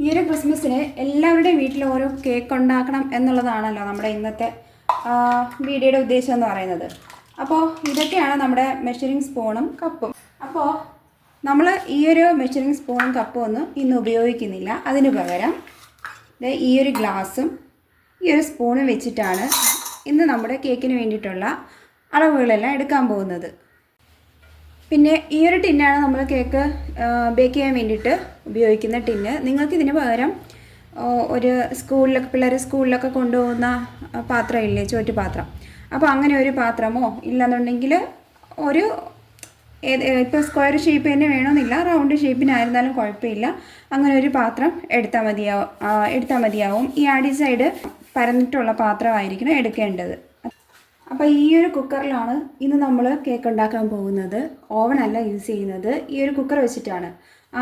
ഈ ഒരു ക്രിസ്മസിന് എല്ലാവരുടെയും വീട്ടിൽ ഓരോ കേക്ക് ഉണ്ടാക്കണം എന്നുള്ളതാണല്ലോ നമ്മുടെ ഇന്നത്തെ വീഡിയോയുടെ ഉദ്ദേശം എന്ന് പറയുന്നത്. അപ്പോൾ ഇതൊക്കെയാണ് നമ്മുടെ മെഷറിംഗ് സ്പൂണും കപ്പും. അപ്പോൾ നമ്മൾ ഈ ഒരു മെഷറിംഗ് സ്പൂണും കപ്പും ഒന്നും ഇന്ന് ഉപയോഗിക്കുന്നില്ല. അതിന് പകരം ഈ ഒരു ഗ്ലാസും ഈ ഒരു സ്പൂണും വെച്ചിട്ടാണ് ഇന്ന് നമ്മുടെ കേക്കിന് വേണ്ടിയിട്ടുള്ള അളവുകളെല്ലാം എടുക്കാൻ പോകുന്നത്. പിന്നെ ഈ ഒരു ടിന്നാണ് നമ്മൾ കേക്ക് ബേക്ക് ചെയ്യാൻ വേണ്ടിയിട്ട് ഉപയോഗിക്കുന്ന ടിന്ന്. നിങ്ങൾക്ക് ഇതിന് പകരം ഒരു സ്കൂളിലൊക്കെ പിള്ളേർ സ്കൂളിലൊക്കെ കൊണ്ടുപോകുന്ന പാത്രം ഇല്ലേ ചോറ്റ് പാത്രം. അപ്പോൾ അങ്ങനെ ഒരു പാത്രമോ ഇല്ലെന്നുണ്ടെങ്കിൽ ഒരു ഇപ്പോൾ സ്ക്വയർ ഷേപ്പ് തന്നെ വേണമെന്നില്ല. റൗണ്ട് ഷേപ്പിനായിരുന്നാലും കുഴപ്പമില്ല. അങ്ങനെ ഒരു പാത്രം എടുത്താൽ മതിയാവും എടുത്താൽ മതിയാവും. ഈ അടി സൈഡ് പരന്നിട്ടുള്ള പാത്രമായിരിക്കണം എടുക്കേണ്ടത്. അപ്പോൾ ഈ ഒരു കുക്കറിലാണ് ഇന്ന് നമ്മൾ കേക്ക് ഉണ്ടാക്കാൻ പോകുന്നത്. ഓവനല്ല യൂസ് ചെയ്യുന്നത്. ഈ ഒരു കുക്കർ വെച്ചിട്ടാണ്.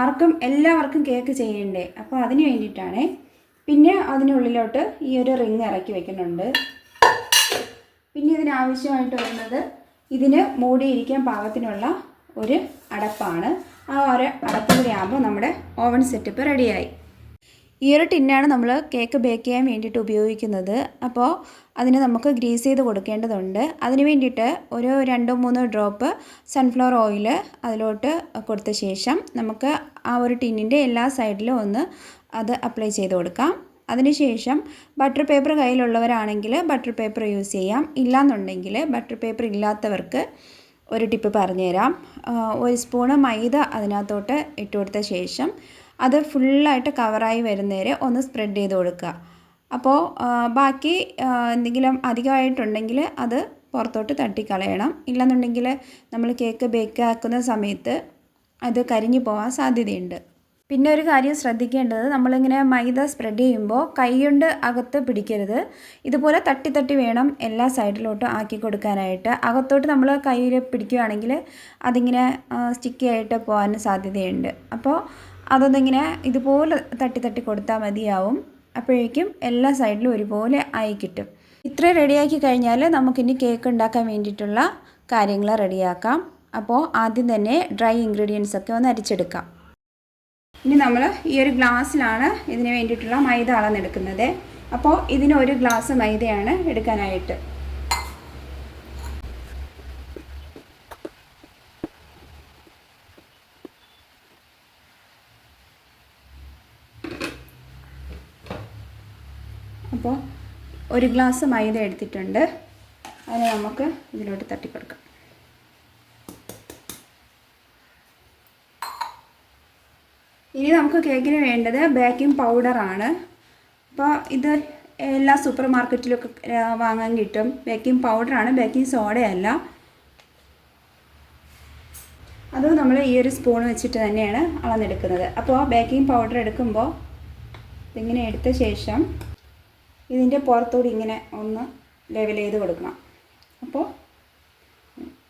ആർക്കും എല്ലാവർക്കും കേക്ക് ചെയ്യണ്ടേ? അപ്പോൾ അതിന് വേണ്ടിയിട്ടാണേ. പിന്നെ അതിനുള്ളിലോട്ട് ഈ ഒരു റിങ് ഇറക്കി വെക്കുന്നുണ്ട്. പിന്നെ ഇതിനാവശ്യമായിട്ട് വരുന്നത് ഇതിന് മൂടിയിരിക്കാൻ പാകത്തിനുള്ള ഒരു അടപ്പാണ്. ആ ഒരു അടപ്പ് കൂടി ആകുമ്പോൾ നമ്മുടെ ഓവൻ സെറ്റപ്പ് റെഡിയായി ഈ ഒരു ടിന്നാണ് നമ്മൾ കേക്ക് ബേക്ക് ചെയ്യാൻ വേണ്ടിയിട്ട് ഉപയോഗിക്കുന്നത്. അപ്പോൾ അതിന് നമുക്ക് ഗ്രീസ് ചെയ്ത് കൊടുക്കേണ്ടതുണ്ട്. അതിന് വേണ്ടിയിട്ട് ഒരു രണ്ടോ മൂന്നോ ഡ്രോപ്പ് സൺഫ്ലവർ ഓയിൽ അതിലോട്ട് കൊടുത്ത ശേഷം നമുക്ക് ആ ഒരു ടിന്നിന്റെ എല്ലാ സൈഡിലും ഒന്ന് അത് അപ്ലൈ ചെയ്ത് കൊടുക്കാം. അതിനുശേഷം ബട്ടർ പേപ്പർ കയ്യിലുള്ളവരാണെങ്കിൽ ബട്ടർ പേപ്പർ യൂസ് ചെയ്യാം. ഇല്ലാന്നുണ്ടെങ്കിൽ ബട്ടർ പേപ്പർ ഇല്ലാത്തവർക്ക് ഒരു ടിപ്പ് പറഞ്ഞുതരാം. ഒരു സ്പൂണ് മൈദ അതിനകത്തോട്ട് ഇട്ട് കൊടുത്ത ശേഷം അത് ഫുള്ളായിട്ട് കവറായി വരുന്നവരെ ഒന്ന് സ്പ്രെഡ് ചെയ്ത് കൊടുക്കുക. അപ്പോൾ ബാക്കി എന്തെങ്കിലും അധികമായിട്ടുണ്ടെങ്കിൽ അത് പുറത്തോട്ട് തട്ടിക്കളയണം. ഇല്ലെന്നുണ്ടെങ്കിൽ നമ്മൾ കേക്ക് ബേക്ക് ആക്കുന്ന സമയത്ത് അത് കരിഞ്ഞു പോകാൻ സാധ്യതയുണ്ട്. പിന്നെ ഒരു കാര്യം ശ്രദ്ധിക്കേണ്ടത് നമ്മളിങ്ങനെ മൈദ സ്പ്രെഡ് ചെയ്യുമ്പോൾ കൈകൊണ്ട് അകത്ത് പിടിക്കരുത്. ഇതുപോലെ തട്ടി തട്ടി വേണം എല്ലാ സൈഡിലോട്ടും ആക്കി കൊടുക്കാനായിട്ട്. അകത്തോട്ട് നമ്മൾ കയ്യിൽ പിടിക്കുകയാണെങ്കിൽ അതിങ്ങനെ സ്റ്റിക്കി ആയിട്ട് പോകാൻ സാധ്യതയുണ്ട്. അപ്പോൾ അതൊന്നിങ്ങനെ ഇതുപോലെ തട്ടി തട്ടി കൊടുത്താൽ മതിയാവും. അപ്പോഴേക്കും എല്ലാ സൈഡിലും ഒരുപോലെ ആയി കിട്ടും. ഇത്ര റെഡിയാക്കി കഴിഞ്ഞാൽ നമുക്കിനി കേക്ക് ഉണ്ടാക്കാൻ വേണ്ടിയിട്ടുള്ള കാര്യങ്ങൾ റെഡിയാക്കാം. അപ്പോൾ ആദ്യം തന്നെ ഡ്രൈ ഇൻഗ്രീഡിയൻസ് ഒക്കെ ഒന്ന് അരിച്ചെടുക്കാം. ഇനി നമ്മൾ ഈ ഒരു ഗ്ലാസ്സിലാണ് ഇതിന് വേണ്ടിയിട്ടുള്ള മൈദ അളന്നെടുക്കുന്നത്. അപ്പോൾ ഇതിന് ഒരു ഗ്ലാസ് മൈദയാണ് എടുക്കാനായിട്ട് അപ്പോൾ ഒരു ഗ്ലാസ് മൈദ എടുത്തിട്ടുണ്ട്. അതിനെ നമുക്ക് ഇതിലോട്ട് തട്ടിക്കൊടുക്കാം. ഇനി നമുക്ക് കേക്കിന് വേണ്ടത് ബേക്കിംഗ് പൗഡറാണ് അപ്പോൾ ഇത് എല്ലാ സൂപ്പർ മാർക്കറ്റിലൊക്കെ വാങ്ങാൻ കിട്ടും. ബേക്കിംഗ് പൗഡറാണ് ബേക്കിംഗ് സോഡയല്ല. അത് നമ്മൾ ഈ ഒരു സ്പൂൺ വെച്ചിട്ട് തന്നെയാണ് അളന്നെടുക്കുന്നത്. അപ്പോൾ ബേക്കിംഗ് പൗഡർ എടുക്കുമ്പോൾ ഇതിങ്ങനെ എടുത്ത ശേഷം ഇതിന്റെ പുറത്തോടി ഇങ്ങനെ ഒന്ന് ലെവൽ ചെയ്ത് കൊടുക്കണം. അപ്പോൾ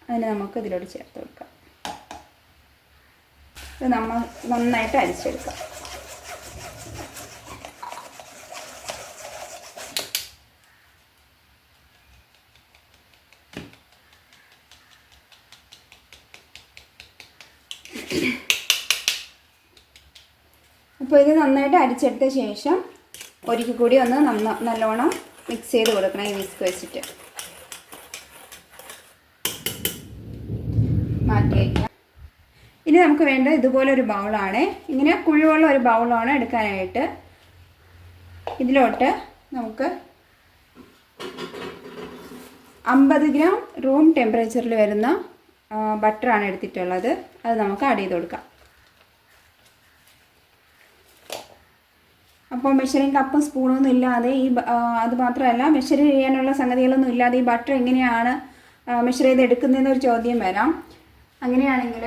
അതിന് നമുക്ക് ഇതിലോട്ട് ചേർത്ത് കൊടുക്കാം. ഇത് നമ്മൾ നന്നായിട്ട് അരിച്ചെടുക്കാം. അപ്പോൾ ഇത് നന്നായിട്ട് അരിച്ചെടുത്ത ശേഷം ഒരിക്കൽ കൂടി ഒന്ന് നന്ന നല്ലോണം മിക്സ് ചെയ്ത് കൊടുക്കണം ഈ വിസ്ക് വെച്ചിട്ട്. മാറ്റി ഇനി നമുക്ക് വേണ്ട ഇതുപോലെ ഒരു ബൗളാണ് ഇങ്ങനെ കുഴിവുള്ള ഒരു ബൗളാണ് എടുക്കാനായിട്ട്. ഇതിലോട്ട് നമുക്ക് അമ്പത് ഗ്രാം റൂം ടെമ്പറേച്ചറിൽ വരുന്ന ബട്ടറാണ് എടുത്തിട്ടുള്ളത്. അത് നമുക്ക് ആഡ് ചെയ്ത് കൊടുക്കാം. അപ്പോൾ മെഷറിങ് കപ്പും സ്പൂണൊന്നും ഇല്ലാതെ ഈ അത് മാത്രമല്ല മെഷർ ചെയ്യാനുള്ള സംഗതികളൊന്നും ഇല്ലാതെ ഈ ബട്ടർ എങ്ങനെയാണ് മെഷർ ചെയ്ത് എടുക്കുന്നതെന്നൊരു ചോദ്യം വരാം. അങ്ങനെയാണെങ്കിൽ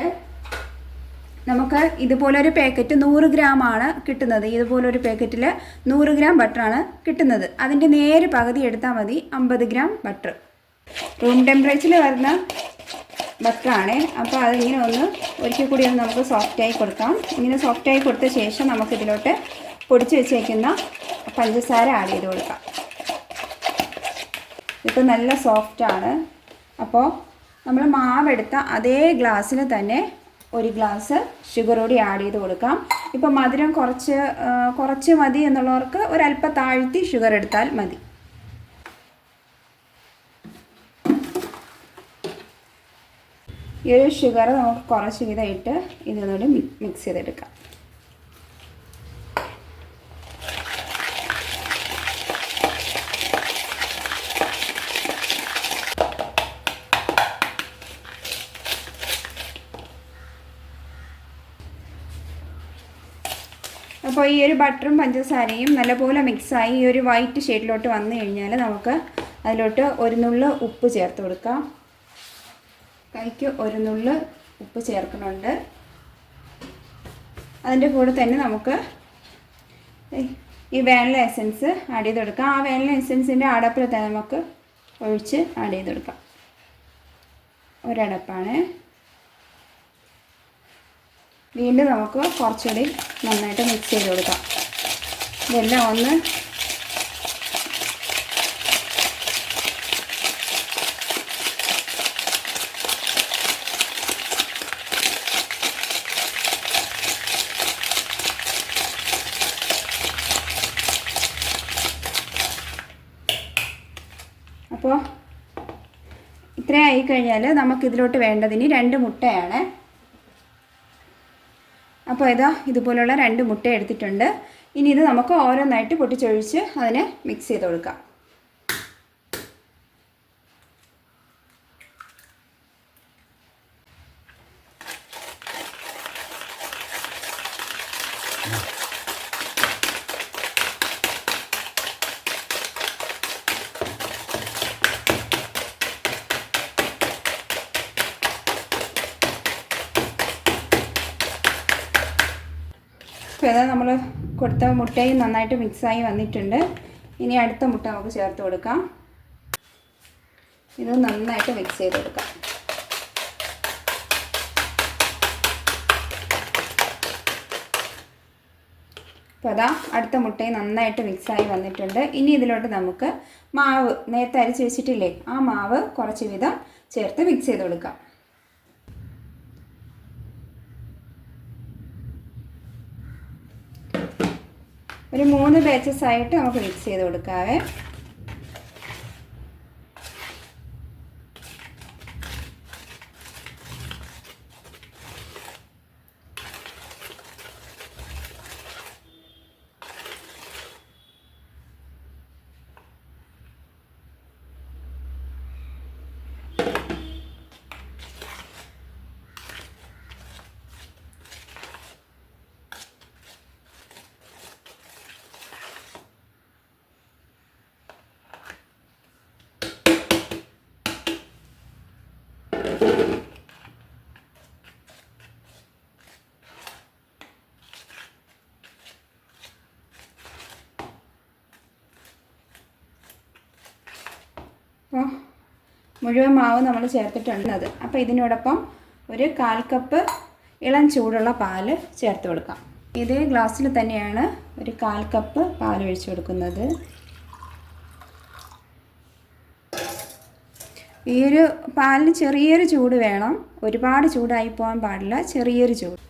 നമുക്ക് ഇതുപോലൊരു പാക്കറ്റ് നൂറ് ആണ് കിട്ടുന്നത്. ഇതുപോലൊരു പാക്കറ്റിൽ നൂറ് ഗ്രാം ബട്ടറാണ് കിട്ടുന്നത്. അതിന്റെ നേര് പകുതി എടുത്താൽ മതി അമ്പത് ഗ്രാം ബട്ടർ. റൂം ടെമ്പറേച്ചറിൽ വരുന്ന ബട്ടറാണ് അപ്പോൾ അതിങ്ങനെ ഒന്ന് ഒരിക്കൽ കൂടി ഒന്ന് നമുക്ക് സോഫ്റ്റായി കൊടുക്കാം. ഇങ്ങനെ സോഫ്റ്റായി കൊടുത്ത ശേഷം നമുക്കിതിലോട്ട് പൊടിച്ച് വെച്ചേക്കുന്ന പഞ്ചസാര ആഡ് ചെയ്ത് കൊടുക്കാം. ഇപ്പോൾ നല്ല സോഫ്റ്റാണ് അപ്പോൾ നമ്മൾ മാവെടുത്ത അതേ ഗ്ലാസ്സിൽ തന്നെ ഒരു ഗ്ലാസ് ഷുഗർ കൂടി ആഡ് ചെയ്ത് കൊടുക്കാം. ഇപ്പോൾ മധുരം കുറച്ച് കുറച്ച് മതി എന്നുള്ളവർക്ക് ഒരല്പ താഴ്ത്തി ഷുഗർ എടുത്താൽ മതി. ഈ ഒരു ഷുഗർ നമുക്ക് കുറച്ച് വീതം ഇതൊന്നുകൂടി മിക്സ് ചെയ്തെടുക്കാം. അപ്പോൾ ഈ ഒരു ബട്ടറും പഞ്ചസാരയും നല്ലപോലെ മിക്സായി ഈ ഒരു വൈറ്റ് ഷെയ്ഡിലോട്ട് വന്നു കഴിഞ്ഞാൽ നമുക്ക് അതിലോട്ട് ഒരു നുള്ള് ഉപ്പ് ചേർത്ത് കൊടുക്കാം. കൈക്ക് ഒരു നുള്ള് ഉപ്പ് ചേർക്കുന്നുണ്ട്. അതിന്റെ കൂടെ തന്നെ നമുക്ക് ഈ വേനൽ എസൻസ് ആഡ് ചെയ്ത് കൊടുക്കാം ആ വേനൽ എസൻസിന്റെ അടപ്പിൽ തന്നെ നമുക്ക് ഒഴിച്ച് ആഡ് ചെയ്ത് കൊടുക്കാം ഒരടപ്പാണ്. വീണ്ടും നമുക്ക് കുറച്ചുകൂടി നന്നായിട്ട് മിക്സ് ചെയ്ത് കൊടുക്കാം. ഇതെല്ലാം ഒന്ന് അപ്പോൾ ഇത്രയായി കഴിഞ്ഞാൽ നമുക്കിതിലോട്ട് വേണ്ടതിന് രണ്ട് മുട്ടയാണ്. അപ്പോൾ ഇതാ ഇതുപോലുള്ള രണ്ട് മുട്ട എടുത്തിട്ടുണ്ട്. ഇനി ഇത് നമുക്ക് ഓരോന്നായിട്ട് പൊട്ടിച്ചൊഴിച്ച് അതിനെ മിക്സ് ചെയ്ത് കൊടുക്കാം. അപ്പോൾ ഇതാ നമ്മൾ കൊടുത്ത മുട്ടയും നന്നായിട്ട് മിക്സായി വന്നിട്ടുണ്ട്. ഇനി അടുത്ത മുട്ട നമുക്ക് ചേർത്ത് കൊടുക്കാം. ഇത് നന്നായിട്ട് മിക്സ് ചെയ്ത് കൊടുക്കാം. അപ്പോൾ അതാ അടുത്ത മുട്ടയും നന്നായിട്ട് മിക്സായി വന്നിട്ടുണ്ട്. ഇനി ഇതിലോട്ട് നമുക്ക് മാവ് നേരത്തെ അരിച്ച് വെച്ചിട്ടില്ലേ? ആ മാവ് കുറച്ച് വിധം ചേർത്ത് മിക്സ് ചെയ്ത് കൊടുക്കാം ഒരു മൂന്ന് ബാച്ചസ് ആയിട്ട് നമുക്ക് മിക്സ് ചെയ്ത് കൊടുക്കാവേ. അപ്പോൾ മുഴുവൻ മാവ് നമ്മൾ ചേർത്തിട്ടുണ്ട് അപ്പോൾ ഇതിനോടൊപ്പം ഒരു കാൽ കപ്പ് ഇളം ചൂടുള്ള പാൽ ചേർത്ത് കൊടുക്കാം. ഇതേ ഗ്ലാസ്സിൽ തന്നെയാണ് ഒരു കാൽ കപ്പ് പാൽ ഒഴിച്ചു കൊടുക്കുന്നത്. ഈ ഒരു പാലിന് ചെറിയൊരു ചൂട് വേണം. ഒരുപാട് ചൂടായി പോകാൻ പാടില്ല ചെറിയൊരു ചൂട്.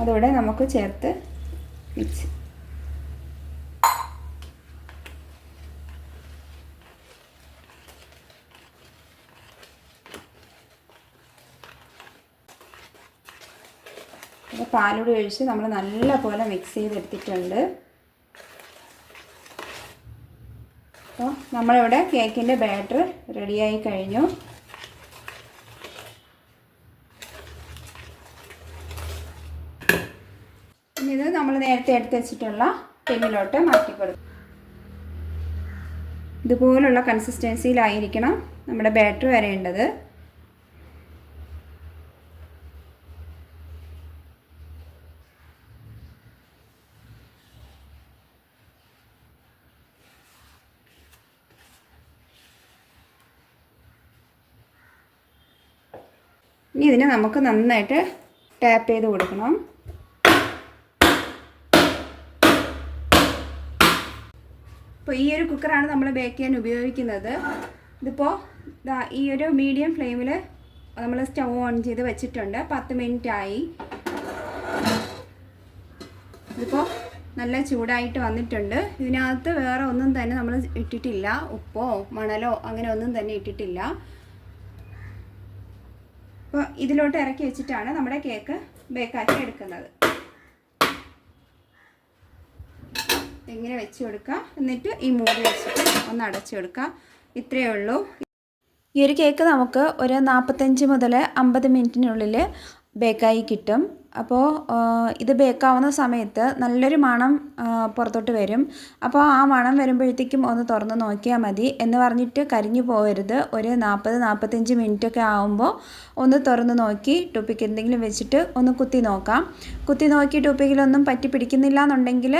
അതോടെ നമുക്ക് ചേർത്ത് മിക്സ് പാലൂടെ ഒഴിച്ച് നമ്മൾ നല്ല പോലെ മിക്സ് ചെയ്തെടുത്തിട്ടുണ്ട്. അപ്പോൾ നമ്മളിവിടെ കേക്കിന്റെ ബാറ്റർ റെഡിയായി കഴിഞ്ഞു. ഇനി ഇത് നമ്മൾ നേരത്തെ എടുത്ത് വെച്ചിട്ടുള്ള ടിന്നിലോട്ട് മാറ്റി കൊടുക്കും. ഇതുപോലുള്ള കൺസിസ്റ്റൻസിയിലായിരിക്കണം നമ്മുടെ ബാറ്റർ വരേണ്ടത്. ഇനി ഇതിനെ നമുക്ക് നന്നായിട്ട് ടാപ്പ് ചെയ്ത് കൊടുക്കണം. അപ്പോൾ ഈ ഒരു കുക്കറാണ് നമ്മൾ ബേക്ക് ചെയ്യാൻ ഉപയോഗിക്കുന്നത്. ഇതിപ്പോൾ ഈ ഒരു മീഡിയം ഫ്ലെയിമിൽ നമ്മൾ സ്റ്റൗ ഓൺ ചെയ്ത് വെച്ചിട്ടുണ്ട്. പത്ത് മിനിറ്റ് ആയി. ഇതിപ്പോൾ നല്ല ചൂടായിട്ട് വന്നിട്ടുണ്ട്. ഇതിനകത്ത് വേറെ ഒന്നും തന്നെ നമ്മൾ ഇട്ടിട്ടില്ല. ഉപ്പോ മണലോ അങ്ങനെ ഒന്നും തന്നെ ഇട്ടിട്ടില്ല. അപ്പോൾ ഇതിലോട്ട് ഇറക്കി വെച്ചിട്ടാണ് നമ്മുടെ കേക്ക് ബേക്കാക്കി എടുക്കുന്നത്. ഇങ്ങനെ വെച്ച് കൊടുക്കുക എന്നിട്ട് ഈ മൂടി വെച്ചിട്ട് ഒന്ന് അടച്ചു കൊടുക്കുക ഇത്രയേ ഉള്ളൂ. ഈ ഒരു കേക്ക് നമുക്ക് ഒരു നാൽപ്പത്തഞ്ച് മുതൽ അമ്പത് മിനിറ്റിനുള്ളിൽ ബേക്കായി കിട്ടും. അപ്പോൾ ഇത് ബേക്കാവുന്ന സമയത്ത് നല്ലൊരു മണം പുറത്തോട്ട് വരും. അപ്പോൾ ആ മണം വരുമ്പോഴത്തേക്കും ഒന്ന് തുറന്ന് നോക്കിയാൽ മതി എന്ന് പറഞ്ഞിട്ട് കരിഞ്ഞു പോകരുത്. ഒരു നാൽപ്പത് നാൽപ്പത്തഞ്ച് മിനിറ്റൊക്കെ ആകുമ്പോൾ ഒന്ന് തുറന്ന് നോക്കി ടോപ്പിക്ക് എന്തെങ്കിലും വെച്ചിട്ട് ഒന്ന് കുത്തി നോക്കാം. കുത്തി നോക്കി ടോപ്പിക്കിലൊന്നും പറ്റി പിടിക്കുന്നില്ല എന്നുണ്ടെങ്കിൽ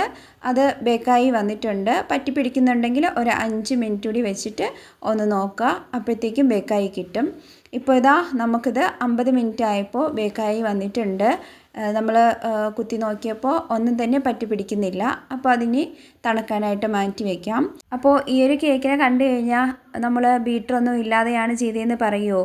അത് ബേക്കായി വന്നിട്ടുണ്ട്. പറ്റി പിടിക്കുന്നുണ്ടെങ്കിൽ ഒരു അഞ്ച് മിനിറ്റ് കൂടി വെച്ചിട്ട് ഒന്ന് നോക്കുക. അപ്പോഴത്തേക്കും ബേക്കായി കിട്ടും. ഇപ്പോൾ ഇതാ നമുക്കിത് അമ്പത് മിനിറ്റ് ആയപ്പോൾ ബേക്കായി വന്നിട്ടുണ്ട്. നമ്മൾ കുത്തി നോക്കിയപ്പോൾ ഒന്നും തന്നെ പറ്റി പിടിക്കുന്നില്ല. അപ്പോൾ അതിന് തണുക്കാനായിട്ട് മാറ്റി വയ്ക്കാം അപ്പോൾ ഈ ഒരു കേക്കിനെ കണ്ടു കഴിഞ്ഞാൽ നമ്മൾ ബീറ്ററൊന്നും ഇല്ലാതെയാണ് ചെയ്തതെന്ന് പറയുമോ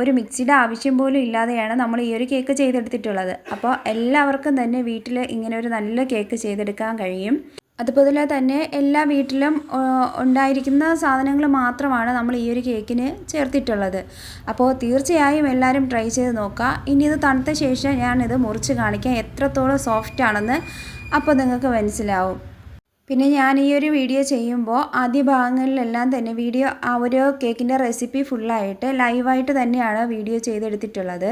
ഒരു മിക്സിയുടെ ആവശ്യം പോലും ഇല്ലാതെയാണ് നമ്മൾ ഈ ഒരു കേക്ക് ചെയ്തെടുത്തിട്ടുള്ളത്. അപ്പോൾ എല്ലാവർക്കും തന്നെ വീട്ടിൽ ഇങ്ങനെ ഒരു നല്ല കേക്ക് ചെയ്തെടുക്കാൻ കഴിയും. അതുപോലെ തന്നെ എല്ലാ വീട്ടിലും ഉണ്ടായിരിക്കുന്ന സാധനങ്ങൾ മാത്രമാണ് നമ്മൾ ഈ ഒരു കേക്കിന് ചേർത്തിട്ടുള്ളത്. അപ്പോൾ തീർച്ചയായും എല്ലാവരും ട്രൈ ചെയ്ത് നോക്കുക. ഇനി ഇത് തണുത്ത ശേഷം ഞാനിത് മുറിച്ച് കാണിക്കാം എത്രത്തോളം സോഫ്റ്റ് ആണെന്ന് അപ്പോൾ നിങ്ങൾക്ക് മനസ്സിലാവും. പിന്നെ ഞാൻ ഈ ഒരു വീഡിയോ ചെയ്യുമ്പോൾ ആദ്യ ഭാഗങ്ങളിലെല്ലാം തന്നെ വീഡിയോ ആ ഒരു കേക്കിന്റെ റെസിപ്പി ഫുള്ളായിട്ട് ലൈവായിട്ട് തന്നെയാണ് വീഡിയോ ചെയ്തെടുത്തിട്ടുള്ളത്.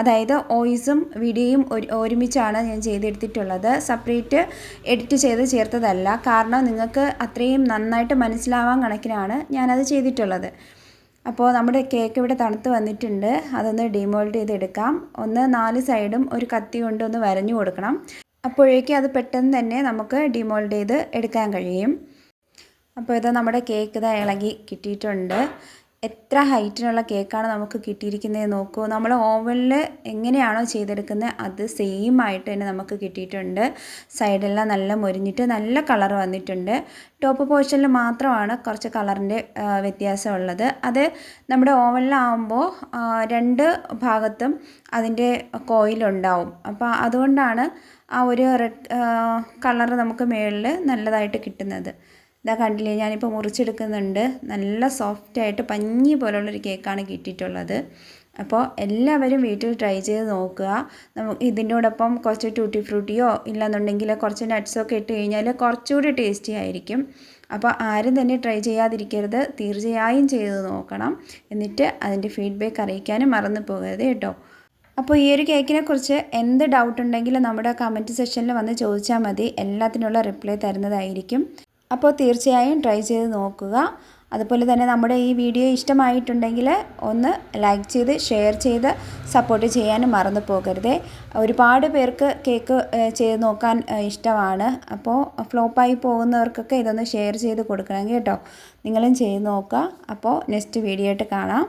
അതായത് വോയിസും വീഡിയോയും ഒരു ഒരുമിച്ചാണ് ഞാൻ ചെയ്തെടുത്തിട്ടുള്ളത്. സെപ്പറേറ്റ് എഡിറ്റ് ചെയ്ത് ചേർത്തതല്ല. കാരണം നിങ്ങൾക്ക് അത്രയും നന്നായിട്ട് മനസ്സിലാവാൻ കണക്കിനാണ് ഞാനത് ചെയ്തിട്ടുള്ളത്. അപ്പോൾ നമ്മുടെ കേക്ക് ഇവിടെ തണുത്ത് വന്നിട്ടുണ്ട്. അതൊന്ന് ഡിമോൾഡ് ചെയ്തെടുക്കാം. ഒന്ന് നാല് സൈഡും ഒരു കത്തി കൊണ്ടൊന്ന് വരഞ്ഞു കൊടുക്കണം. അപ്പോഴേക്കും അത് പെട്ടെന്ന് തന്നെ നമുക്ക് ഡിമോൾഡ് ചെയ്ത് എടുക്കാൻ കഴിയും. അപ്പോൾ ഇത് നമ്മുടെ കേക്ക് ഇളകി കിട്ടിയിട്ടുണ്ട്. എത്ര ഹൈറ്റിനുള്ള കേക്കാണ് നമുക്ക് കിട്ടിയിരിക്കുന്നത് നോക്കൂ. നമ്മൾ ഓവനിൽ എങ്ങനെയാണോ ചെയ്തെടുക്കുന്നത് അത് സെയിം ആയിട്ട് തന്നെ നമുക്ക് കിട്ടിയിട്ടുണ്ട്. സൈഡെല്ലാം നല്ല മൊരിഞ്ഞിട്ട് നല്ല കളർ വന്നിട്ടുണ്ട്. ടോപ്പ് പോർഷനിൽ മാത്രമാണ് കുറച്ച് കളറിന്റെ വ്യത്യാസമുള്ളത്. അത് നമ്മുടെ ഓവനിലാവുമ്പോൾ രണ്ട് ഭാഗത്തും അതിന്റെ കോയിലുണ്ടാവും. അപ്പോൾ അതുകൊണ്ടാണ് ആ ഒരു റെഡ് കളർ നമുക്ക് മുകളിൽ നല്ലതായിട്ട് കിട്ടുന്നത്. ഇതാ കണ്ടില്ലേ ഞാനിപ്പോൾ മുറിച്ചെടുക്കുന്നുണ്ട്. നല്ല സോഫ്റ്റായിട്ട് പഞ്ഞി പോലുള്ളൊരു കേക്കാണ് കിട്ടിയിട്ടുള്ളത്. അപ്പോൾ എല്ലാവരും വീട്ടിൽ ട്രൈ ചെയ്ത് നോക്കുക. നമുക്ക് ഇതിന്റോടൊപ്പം കുറച്ച് ടൂട്ടി ഫ്രൂട്ടിയോ ഇല്ലെന്നുണ്ടെങ്കിൽ കുറച്ച് നട്ട്സൊക്കെ ഇട്ട് കഴിഞ്ഞാൽ കുറച്ചുകൂടി ടേസ്റ്റി ആയിരിക്കും. അപ്പോൾ ആരും തന്നെ ട്രൈ ചെയ്യാതിരിക്കരുത്. തീർച്ചയായും ചെയ്ത് നോക്കണം. എന്നിട്ട് അതിന്റെ ഫീഡ്ബാക്ക് അറിയിക്കാനും മറന്നു പോകരുത് കേട്ടോ. അപ്പോൾ ഈ ഒരു കേക്കിനെ കുറിച്ച് എന്ത് ഡൗട്ട് ഉണ്ടെങ്കിലും നമ്മുടെ കമന്റ് സെക്ഷനിൽ വന്ന് ചോദിച്ചാൽ മതി. എല്ലാത്തിനുള്ള റിപ്ലൈ തരുന്നതായിരിക്കും. അപ്പോൾ തീർച്ചയായും ട്രൈ ചെയ്ത് നോക്കുക. അതുപോലെ തന്നെ നമ്മുടെ ഈ വീഡിയോ ഇഷ്ടമായിട്ടുണ്ടെങ്കിൽ ഒന്ന് ലൈക്ക് ചെയ്ത് ഷെയർ ചെയ്ത് സപ്പോർട്ട് ചെയ്യാനും മറന്നു പോകരുതേ. ഒരുപാട് പേർക്ക് കേക്ക് ചെയ്ത് നോക്കാൻ ഇഷ്ടമാണ്. അപ്പോൾ ഫ്ലോപ്പായി പോകുന്നവർക്കൊക്കെ ഇതൊന്ന് ഷെയർ ചെയ്ത് കൊടുക്കണം കേട്ടോ. നിങ്ങളും ചെയ്ത് നോക്കുക. അപ്പോൾ നെക്സ്റ്റ് വീഡിയോ ആയിട്ട് കാണാം.